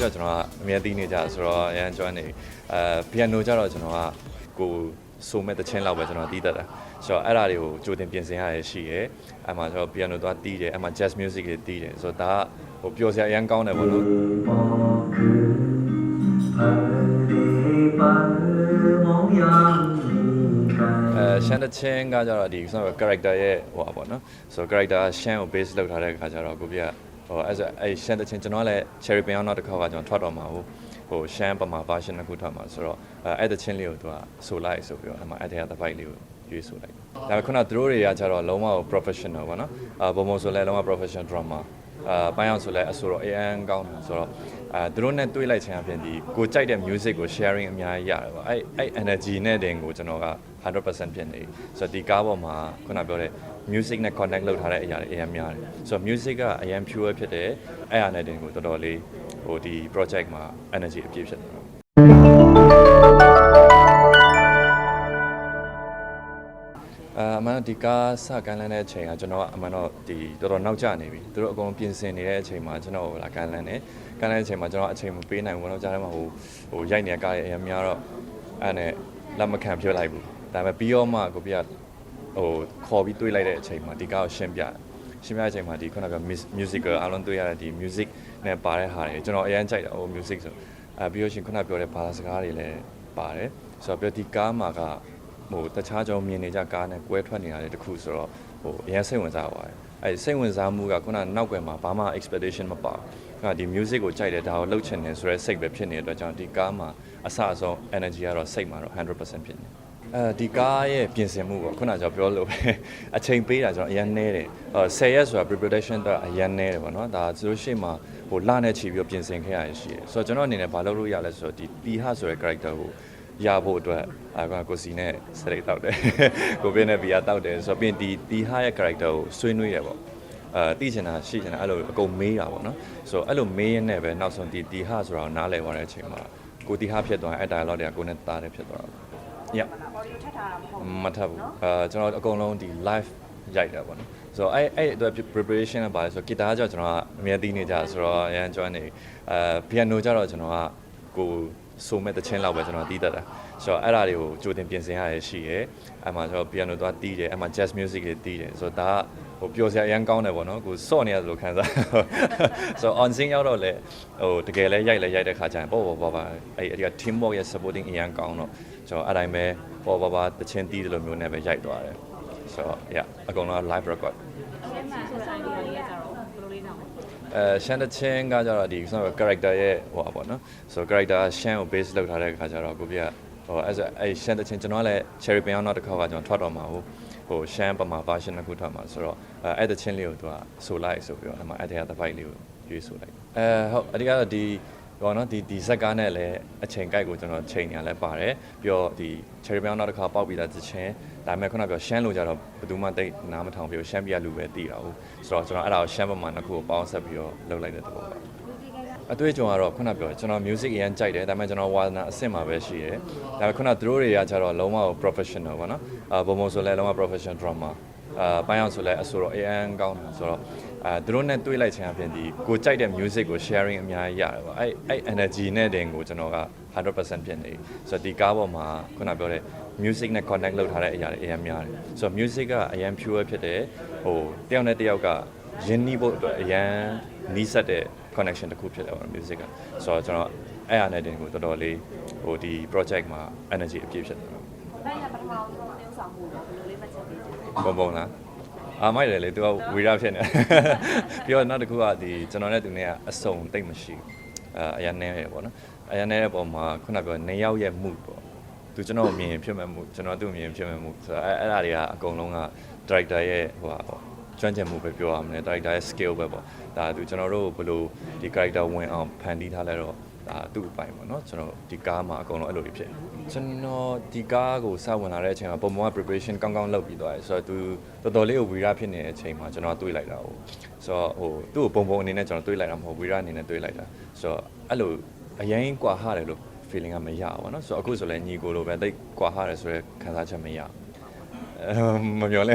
ကျတော့ကျွန်တော်ကအမြဲတီးနေကြဆိုတော့အရန်ကျွမ်းနေအဲ piano ကျတော့ကျွန်တော်ကကိုဆိုမဲ့တခြင်းလောက်ပဲကျွန်တော်တီးတတ်တာဆိုတော့အဲ့ဒါတွေကိုကြိုတင်ပြင်ဆင်ရရရှိရဲအဲ့မှာကျွန်တော် piano သွားတီးတယ်အဲ့မှာ jazz music တွေတီးတယ်ဆိုတော့ဒါကဟိုပျော်စရာအရန်ကောင်းတယ်ပေါ့နော်အဲရှန်တချင်းကကြတော့ဒီဆိုတော့ character ရဲ့ဟိုပါပေါ့နော်ဆိုတော့ character ရှန်ကို base လုပ်ထားတဲ့အခါကျတော့ကိုပြ ဟိုအဲဆိုအဲရှန်တချင်းကျွန်တော်လည်း cherry pin အောင်နောက်တစ်ခါကကျွန်တော်ထွက်တော့မှာဟိုဟိုရှန်ပမာ version တစ်ခုထွက်မှာဆိုတော့အဲအဲ့တချင်းလေးကိုသူကဆိုလိုက်ဆိုပြီးတော့အဲ့မှာအဲ့တဲ့တစ်ပိုက်လေးကိုရွေးဆိုလိုက်ဒါပေမဲ့ခုနသူတို့တွေကကြတော့လုံးဝ professional ပေါ့နော်အာဘုံဘုံဆိုလဲလုံးဝ professional drama အာပိုင်းအောင်ဆိုလဲအဆိုတော့ AN ကောင်းတယ်ဆိုတော့အဲသူတို့နဲ့တွေ့လိုက်ခြင်းအပြင်ဒီကိုကြိုက်တဲ့ music ကို sharing အများကြီးရတယ်ပေါ့အဲ့အဲ့ energy နဲ့တင်ကိုကျွန်တော်က100%ဖြစ်နေဆိုတော့ဒီကားပေါ်မှာခုနပြောတဲ့ music နဲ့ connect လုပ်ထားတဲ့အရာတွေအများများတယ်ဆိုတော့ music ကအရင် pure ဖြစ်တယ်အဲ့အရာနဲ့တင်ကိုတော်တော်လေးဟိုဒီ project မှာ energy အပြည့်ဖြစ်တယ်အာအမှန်တော့ဒီကားစကန်လန်းတဲ့အချိန်ကကျွန်တော်ကအမှန်တော့ဒီတော်တော်နောက်ကျနေပြီသူတို့အကုန်လုံးပြင်ဆင်နေတဲ့အချိန်မှာကျွန်တော်လာကန်လန်းတယ်ကန်လန်းတဲ့အချိန်မှာကျွန်တော်အချိန်မပေးနိုင်ဘူးဘောတော့ကြားထဲမှာဟိုဟိုရိုက်နေတဲ့ကားတွေအများများတော့အဲ့နဲ့လက်မခံပြလိုက်ဘူးဒါပေမဲ့ပြီးတော့မှကိုပြ ဟိုခေါ်ပြီးတွေးလိုက်တဲ့အချိန်မှာဒီကားကိုရှင်းပြတယ်ရှင်းပြတဲ့အချိန်မှာဒီခုနက musical အလုံးတွေးရတဲ့ဒီ music နဲ့ပါတဲ့ဟာတွေကျွန်တော်အရင်ကြိုက်တယ်ဟို music ဆိုအဲပြီးလို့ရှိရင်ခုနပြောတဲ့ဘာသာစကားတွေလည်းပါတယ်ဆိုတော့ပြောဒီကားမှာကဟိုတခြားကြောင်မြင်နေကြကားနဲ့ကွဲထွက်နေရတယ်တခုဆိုတော့ဟိုအရင်စိတ်ဝင်စားပါတယ်အဲစိတ်ဝင်စားမှုကခုနနောက်ွယ်မှာဘာမှ expectation မပါဘူးခုနဒီ music ကိုကြိုက်တယ်ဒါကိုလှုပ်ချင်တယ်ဆိုတဲ့စိတ်ပဲဖြစ်နေတဲ့အတွက်ကြောင့်ဒီကားမှာအဆအဆုံး energy ကတော့စိတ်မှာတော့100%ဖြစ်နေ အဲဒီကားရဲ့ပြင်ဆင်မှုပေါ့ခုနကျွန်တော်ပြောလို့ပဲအချိန်ပေးတာကျွန်တော်အရင်နဲတယ်အဲ10ရက်ဆိုတာ preparation တော့အရင်နဲတယ်ပေါ့နော်ဒါဆိုလို့ရှိမှဟိုလနဲ့ချီပြီးပြင်ဆင်ခဲ့ရရှိတယ်ဆိုတော့ကျွန်တော်အနေနဲ့ဘာလုပ်လို့ရလဲဆိုတော့ဒီတီဟာဆိုတဲ့ character ကိုရဖို့အတွက်အခုကိုစီနဲ့စရိတ်တောက်တယ်ကိုပြင်းနဲ့ဘီယာတောက်တယ်ဆိုတော့ပြင်ဒီတီဟာရဲ့ character ကိုဆွေးနွေးတယ်ပေါ့အဲသိချင်တာရှိချင်တာအဲ့လိုအကုန်မေးတာပေါ့နော်ဆိုတော့အဲ့လိုမေးရင်းနဲ့ပဲနောက်ဆုံးဒီတီဟာဆိုတာကိုနားလည်သွားတဲ့အချိန်မှာကိုတီဟာဖြစ်သွားရင်အဲ့ dialogue တွေကကိုနဲ့တားတယ်ဖြစ်သွားတာ Yeah အော်ဒီယိုထပ်ထားတာမဟုတ်ဘူးမထပ်ဘူးအဲကျွန်တော်အကုန်လုံးဒီ live ရိုက်တာပေါ့နော်ဆိုတော့အဲ့အဲ့အတွက် preparation ကပါလဲဆိုတော့ guitar ကျတော့ကျွန်တော်ကအမြဲတီးနေကြဆိုတော့အရန်ကျွမ်းနေအဲ piano ကျတော့ကျွန်တော်ကကိုဆိုမဲ့တခြင်းလောက်ပဲကျွန်တော်တီးတတ်တာဆိုတော့အဲ့ဒါတွေကိုကြိုတင်ပြင်ဆင်ရရရှိရဲအဲ့မှာကျွန်တော် piano သွားတီးတယ်အဲ့မှာ jazz music တွေတီးတယ်ဆိုတော့ဒါကဟိုပျော်စရာအရန်ကောင်းတယ်ပေါ့နော်ကိုစော့နေရတယ်လို့ခံစားဆိုတော့ on scene ရောက်တော့လေဟိုတကယ်လဲရိုက်လဲရိုက်တဲ့ခါကျရင်ပေါ့ပေါ့ပေါ့ပါအဲ့ဒီက team work ရဲ့ supporting အရန်ကောင်းတော့ ကျွန်တော်အဲ့တိုင်းပဲပေါ့ပေါ့ပါတခြင်းတီးတယ်လို့မျိုးနဲ့ပဲရိုက်သွားတယ်ဆိုတော့ yeah အကုန်လုံး live record အဲ့မှာဆိုဆိုင်လေးလေးကြတော့ဘယ်လိုလေးနောက်အဲရှန်တချင်းကကြတော့ဒီဆိုတော့ character ရဲ့ဟိုပါပေါ့နော်ဆိုတော့ character ရှန်ကို base လုပ်ထားတဲ့အခါကျတော့ကိုပြဟိုအဲဆိုအဲရှန်တချင်းကျွန်တော်လည်း cherry pin အောင်နောက်တစ်ခါကကျွန်တော်ထွက်တော့မှာဟိုဟိုရှန်ပမာ version တစ်ခုထွက်မှာဆိုတော့အဲအဲ့တချင်းလေးကိုသူကဆိုလိုက်ဆိုပြီးတော့အဲ့မှာအဲ့တဲ့တစ်ပိုက်လေးကိုရွေးဆိုလိုက်အဲဟုတ်အဓိကတော့ဒီ ဟောနော်ဒီဒီဇက်ကားနဲ့လည်းအချိန်ကိုက်ကိုကျွန်တော်ချိန်နေရလဲပါတယ်ပြီးတော့ဒီ cherry pin နောက်တစ်ခါပေါက်ပြီးသားသချင်းဒါပေမဲ့ခုနကပြောရှမ်းလို့ကြတော့ဘယ်သူမှတိတ်နားမထောင်ပြီးရှမ်းပြလူပဲတည်တာဟုတ်ဆိုတော့ကျွန်တော်အဲ့ဒါကိုရှမ်းပမာနှစ်ခုကိုပေါင်းဆက်ပြီးတော့လုပ်လိုက်တဲ့သဘောပါအတွေ့အကြုံကတော့ခုနပြောကျွန်တော် music အရင်ကြိုက်တယ်ဒါပေမဲ့ကျွန်တော်ဝါသနာအဆင့်မှာပဲရှိတယ်ဒါပေမဲ့ခုနသူတို့တွေကကြတော့လုံးဝ professional ပေါ့နော်အာဘုံဘုံဆိုလဲလုံးဝ professional drama အာပိုင်းအောင်ဆိုလဲအဆိုတော့ AN ကောင်းတယ်ဆိုတော့ အာသူတို့နဲ့တွေ့လိုက်ခြင်းအပြင်ဒီကိုကြိုက်တဲ့ music ကို sharing အများကြီးရတယ်ပေါ့အဲ့အဲ့ energy နဲ့တင်ကိုကျွန်တော်က100%ဖြစ်နေဆိုတော့ဒီကားပေါ်မှာခုနပြောတဲ့ music နဲ့ connect လုပ်ထားတဲ့အရာတွေအများများတယ်ဆိုတော့ music ကအရင် pure ဖြစ်တယ်ဟိုတယောက်နဲ့တယောက်ကယဉ်နီးဖို့အတွက်အရင်နီးစပ်တဲ့ connection တစ်ခုဖြစ်တယ်ပေါ့ music ကဆိုတော့ကျွန်တော်အဲ့အရာနဲ့တင်ကိုတော်တော်လေးဟိုဒီ project မှာ energy အပြည့်ဖြစ်တယ်ဒါရပထမဆုံးတင်းဆောင်မှုတော့ဘယ်လိုလေးမှတ်ချက်ပေးချင်လဲပုံပုံလား အာမိုက်တယ်လေသူကဝီရဖြစ်နေပြီးတော့နောက်တစ်ခုကဒီကျွန်တော်နဲ့သူနဲ့ကအစုံတိတ်မရှိဘူးအာအရင်နဲရပေါ့နော်အရင်နဲတဲ့ပုံမှာခုနပြောနေရောက်ရဲ့မှုပေါ့သူကျွန်တော်ကိုမြင်ရင်ဖြစ်မဲ့မှုကျွန်တော်သူ့ကိုမြင်ရင်ဖြစ်မဲ့မှုဆိုတော့အဲအဲ့ဒါတွေကအကုန်လုံးက director ရဲ့ဟိုပါပေါ့ကျွမ်းကျင်မှုပဲပြောရမယ် director ရဲ့ skill ပဲပေါ့ဒါသူကျွန်တော်တို့ဘယ်လိုဒီ character ဝင်အောင်ဖန်တီးထားလဲတော့ ဒါသူ့အပိုင်းပေါ့နော်ကျွန်တော်ဒီကားမှာအကုန်လုံးအဲ့လိုတွေဖြစ်ကျွန်တော်ဒီကားကိုစဝင်လာတဲ့အချိန်မှာပုံမှန် preparation ကောင်းကောင်းလုပ်ပြီးသွားတယ်ဆိုတော့သူတော်တော်လေးကိုဝီရဖြစ်နေတဲ့အချိန်မှာကျွန်တော်တွေးလိုက်တာဟိုဆိုတော့ဟိုသူ့ကိုပုံပုံအနေနဲ့ကျွန်တော်တွေးလိုက်တာမဟုတ်ဝီရအနေနဲ့တွေးလိုက်တာဆိုတော့အဲ့လိုအရင်ကွာဟတယ်လို့ feeling ကမရဘူးပေါ့နော်ဆိုတော့အခုဆိုလည်းညီကိုလိုပဲတိတ်ကွာဟတယ်ဆိုရဲခံစားချက်မရဘူးအဲမပြောလဲ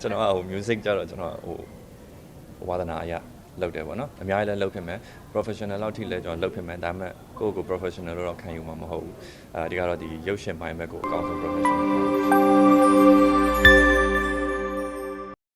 ကျွန်တော်ကဟို music ကြတော့ကျွန်တော်ဟိုဝါသနာအရာ လုပ်တယ်ပေါ့နော်အများကြီးလည်းလုပ်ဖြစ်မယ် professional လောက်ထိလည်းကျွန်တော်လုပ်ဖြစ်မယ်ဒါပေမဲ့ကိုယ့်ကိုယ် professional လို့တော့ခံယူမှာမဟုတ်ဘူးအဲဒီကတော့ဒီရုပ်ရှင်ပိုင်းဘက်ကိုအကောင်းဆုံး professional လုပ်